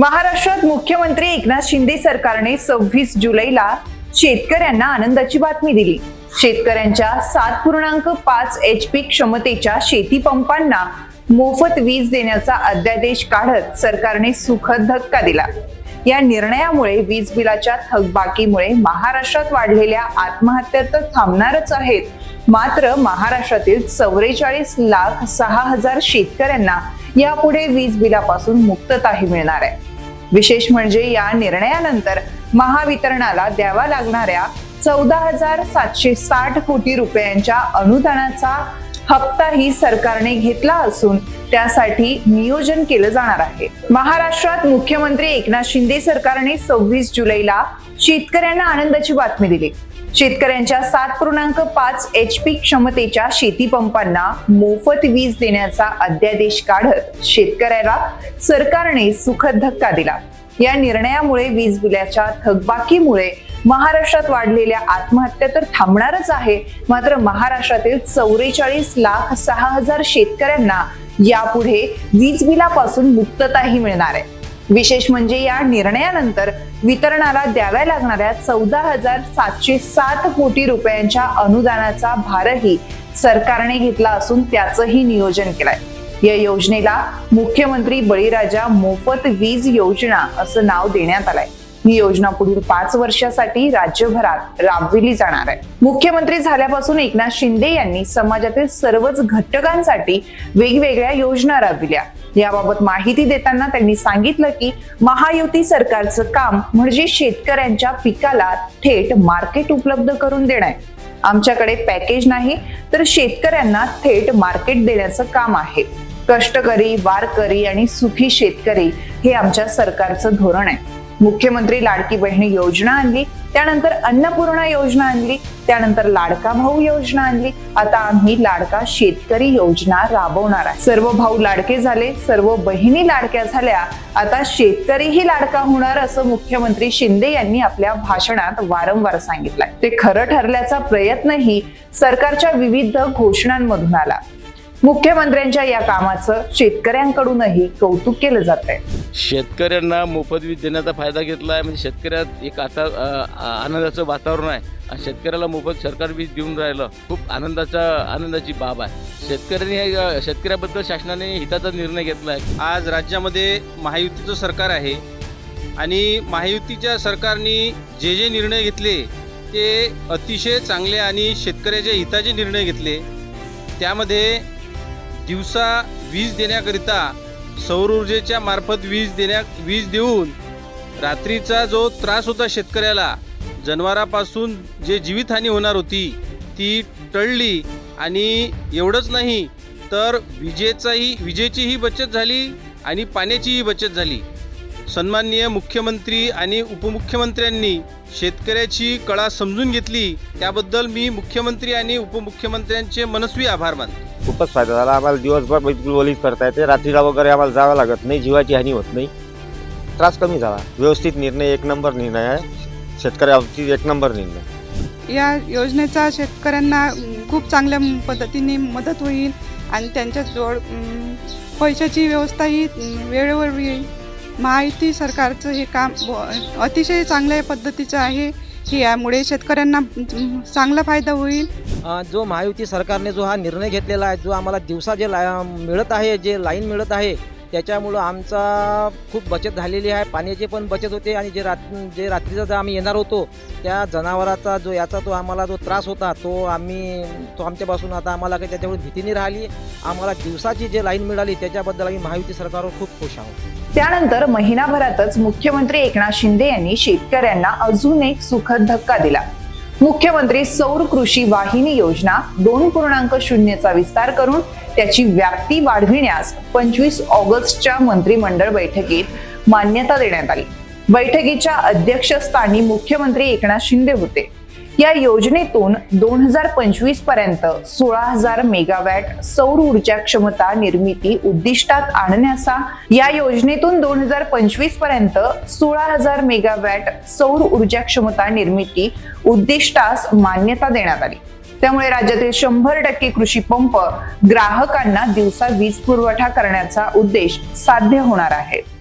महाराष्ट्रात मुख्यमंत्री एकनाथ शिंदे सरकारने सव्वीस जुलैला शेतकऱ्यांना आनंदाची बातमी दिली. शेतकऱ्यांच्या सात पूर्णांक पाच एच पी क्षमतेच्या शेती पंपांना मोफत वीज देण्याचा अध्यादेश काढत सरकारने सुखद धक्का दिला. या निर्णयामुळे वीज बिलाच्या थकबाकीमुळे महाराष्ट्रात वाढलेल्या आत्महत्या तर थांबणारच आहेत. मात्र महाराष्ट्रातील चौवेचाळीस लाख सहा हजार शेतकऱ्यांना यापुढे वीज बिलापासून मुक्तताही मिळणार आहे. विशेष म्हणजे या निर्णयानंतर महावितरणाला द्यावा लागणाऱ्या चौदा हजार सातशे साठ कोटी रुपयांच्या अनुदानाचा हप्ताही सरकारने घेतला असून त्यासाठी नियोजन केलं जाणार आहे. महाराष्ट्रात मुख्यमंत्री एकनाथ शिंदे सरकारने सव्वीस जुलैला शेतकऱ्यांना आनंदाची बातमी दिली. शेतकऱ्यांच्या सात पूर्णांक पाच एच पी क्षमतेच्या शेती पंपांना मोफत वीज देण्याचा अध्यादेश काढत शेतकऱ्याला सरकारने सुखद धक्का दिला. या निर्णयामुळे वीज बिलाच्या थकबाकीमुळे महाराष्ट्रात वाढलेल्या आत्महत्या तर थांबणारच आहे मात्र महाराष्ट्रातील चौवेचाळीस लाख सहा हजार शेतकऱ्यांना यापुढे वीज बिलापासून मुक्तताही मिळणार आहे. विशेष म्हणजे या निर्णयानंतर वितरणाला द्याव्या लागणाऱ्या चौदा हजार सातशे सात कोटी रुपयांच्या अनुदानाचा भारही सरकारने घेतला असून त्याचंही नियोजन केलंय. या योजनेला मुख्यमंत्री बळीराजा मोफत वीज योजना असं नाव देण्यात आलंय. ही योजना पुढील पाच वर्षासाठी राज्यभरात राबविली जाणार आहे. मुख्यमंत्री झाल्यापासून एकनाथ शिंदे यांनी समाजातील सर्वच घटकांसाठी वेगवेगळ्या योजना राबविल्या. याबाबत माहिती देताना त्यांनी सांगितलं की महायुती सरकारचं काम म्हणजे शेतकऱ्यांच्या पिकाला थेट मार्केट उपलब्ध करून देणं. आमच्याकडे पॅकेज नाही तर शेतकऱ्यांना थेट मार्केट देण्याचं काम आहे. कष्टकरी वारकरी आणि सुखी शेतकरी हे आमच्या सरकारचं धोरण आहे. मुख्यमंत्री लाडकी बहिणी योजना आणली त्यानंतर अन्नपूर्णा योजना आणली त्यानंतर लाडका भाऊ योजना आणली. आता आम्ही लाडका शेतकरी योजना राबवणार आहे. सर्व भाऊ लाडके झाले सर्व बहिणी लाडक्या झाल्या आता शेतकरीही लाडका होणार असं मुख्यमंत्री शिंदे यांनी आपल्या भाषणात वारंवार सांगितलंय. ते खरं ठरल्याचा प्रयत्नही सरकारच्या विविध घोषणांमधून आला. मुख्यमंत्र्यांच्या या कामाचं शेतकऱ्यांकडूनही कौतुक केलं जात आहे. शेतकऱ्यांना मोफत वीज देण्याचा फायदा घेतला आहे. म्हणजे शेतकऱ्यात एक आता आनंदाचं वातावरण आहे. आणि शेतकऱ्याला मोफत सरकार वीज देऊन राहिलं खूप आनंदाचा आनंदाची बाब आहे. शेतकऱ्यांनी हे, शेतकऱ्याबद्दल शासनाने हिताचा निर्णय घेतला आहे. आज राज्यामध्ये महायुतीचं सरकार आहे. आणि महायुतीच्या सरकारने जे जे निर्णय घेतले ते अतिशय चांगले आणि शेतकऱ्याच्या हिताचे निर्णय घेतले. त्यामध्ये दिवसा वीज देण्याकरिता सौर ऊर्जेच्या मार्फत वीज देण्या वीज देऊन रात्रीचा जो त्रास होता शेतकऱ्याला जनावरापासून जे जीवितहानी होणार होती ती टळली आणि एवढंच नाही तर विजेचाही विजेचीही बचत झाली आणि पाण्याचीही बचत झाली. सन्माननीय मुख्यमंत्री आणि उपमुख्यमंत्र्यांनी शेतकऱ्याची कळा समजून घेतली त्याबद्दल मी मुख्यमंत्री आणि उपमुख्यमंत्र्यांचे मनस्वी आभार मानतो. खूपच फायदा झाला. आम्हाला दिवसभर बिलकुल ओलीच करता येते. रात्रीला वगैरे आम्हाला जावं लागत नाही. जीवाची हानी होत नाही. त्रास कमी झाला. व्यवस्थित निर्णय एक नंबर निर्णय आहे. शेतकऱ्याबाबतीत एक नंबर निर्णय. या योजनेचा शेतकऱ्यांना खूप चांगल्या पद्धतीने मदत होईल आणि त्यांच्याजवळ अम, पैशाची व्यवस्थाही वेळेवर होईल महायुती सरकारचं हे काम ब- अतिशय चांगल्या पद्धतीचं आहे. की यामुळे शेतकऱ्यांना चांगला फायदा होईल? जो महायुती सरकारने जो हा निर्णय घेतलेला आहे जो आम्हाला दिवसा जे ला मिळत आहे जे लाईन मिळत आहे त्याच्यामुळं आमचा खूप बचत झालेली आहे. पाण्याची पण बचत होते आणि जे रात जे रात्रीचा जो आम्ही येणार होतो त्या जनावराचा जो याचा तो आम्हाला जो त्रास होता तो आम्ही तो आमच्यापासून आता आम्हाला काही त्याच्यामुळे भीतीने राहिली. आम्हाला दिवसाची जे लाईन मिळाली त्याच्याबद्दल आम्ही महायुती सरकारवर खूप खुश आहोत. त्यानंतर महिनाभरातच मुख्यमंत्री एकनाथ शिंदे यांनी शेतकऱ्यांना अजून एक सुखद धक्का दिला. मुख्यमंत्री सौर कृषी वाहिनी योजना दोन पूर्णांक शून्यचा विस्तार करून त्याची व्याप्ती वाढविण्यास पंचवीस ऑगस्टच्या मंत्रिमंडळ बैठकीत मान्यता देण्यात आली. बैठकीच्या अध्यक्षस्थानी मुख्यमंत्री एकनाथ शिंदे होते. या योजनेतून दोन हजार पंचवीसपर्यंत सोळा हजार मेगावॅट सौर ऊर्जा क्षमता निर्मिती उद्दिष्टात आणण्याचा या योजनेतून दोन हजार पंचवीसपर्यंत सोळा हजार मेगावॅट सौर ऊर्जा क्षमता निर्मिती उद्दिष्टास मान्यता देण्यात आली. त्यामुळे राज्यातील शंभर टक्के कृषी पंप ग्राहकांना दिवसा वीज पुरवठा करण्याचा उद्देश साध्य होणार आहे.